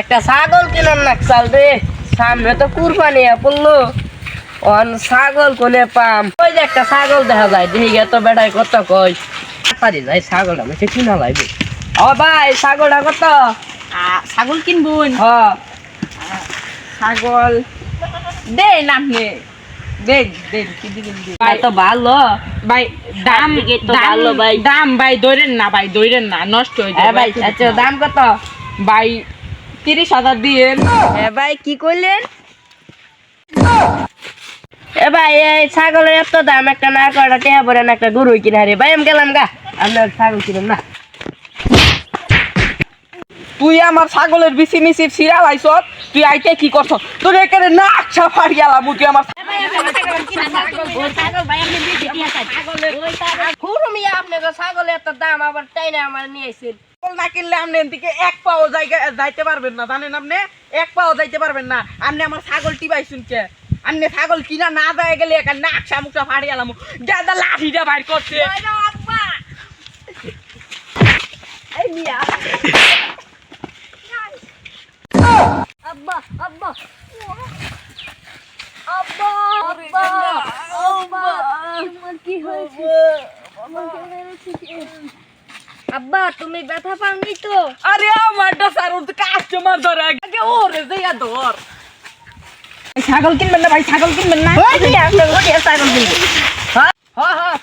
একটা ছাগল কিনার না চাল রে। সামনে তো কুরবানি পড়ল। অন ছাগল কোনে পাম। ওই যে একটা ছাগল দেখা যায় দেখি তো বেটাই কত কই। পারি যাই ছাগল আমি সে কিনা লাগবে ও ভাই ছাগলটা কত? ছাগল কিনবুন হ। ছাগল। দেন আপনি দেন দেন কি দিবেন দেন। ভাই তো ভালো। ভাই দাম তো ভালো ভাই। দাম ভাই ধরেন না ভাই ধরেন না নষ্ট হ্যাঁ যায় ভাই আচ্ছা দাম কত? ভাই তিরিশ হাজার দিয়েন হ্যাঁ ভাই কি করলেন? এ ভাই এই ছাগলের এত দাম একটা না কয়টা টেহা পরে একটা গরু কিনা রে ভাই আমি গেলাম গা। আমরা ছাগল কিনুন না। তুই আমার ছাগলের বিসি মিসি সিরা লাইছ তুই আইতে কি করছ তোর এখানে নাক ছাপাড়ি গেলাম তুই আমার। আপনাকে ছাগলের এত দাম আবার তাই না আমার নিয়ে ছাগল না কিনলে আপনি এদিকে এক পাও জায়গা যাইতে পারবেন না, জানেন আপনি? এক পাও যাইতে পারবেন না। আপনি আমার ছাগল টিবাই শুনছে। আপনি ছাগল কিনা না যায় গেলে একা নাক শামুকটা ফাড়ি গেলাম গাদা লাঠিটা বাইর করছে। আব্বা! কি হয়েছে? আব্বা তুমি ব্যথা পাওনি তো? আরে আমারটা স্যার ওর কাস্টমার ধরে আগে। ওরে যাইয়া ধর। ছাগল কিনবেন না ভাই ছাগল কিনবেন না। ছাগল কিনবেন হ্যাঁ হ্যাঁ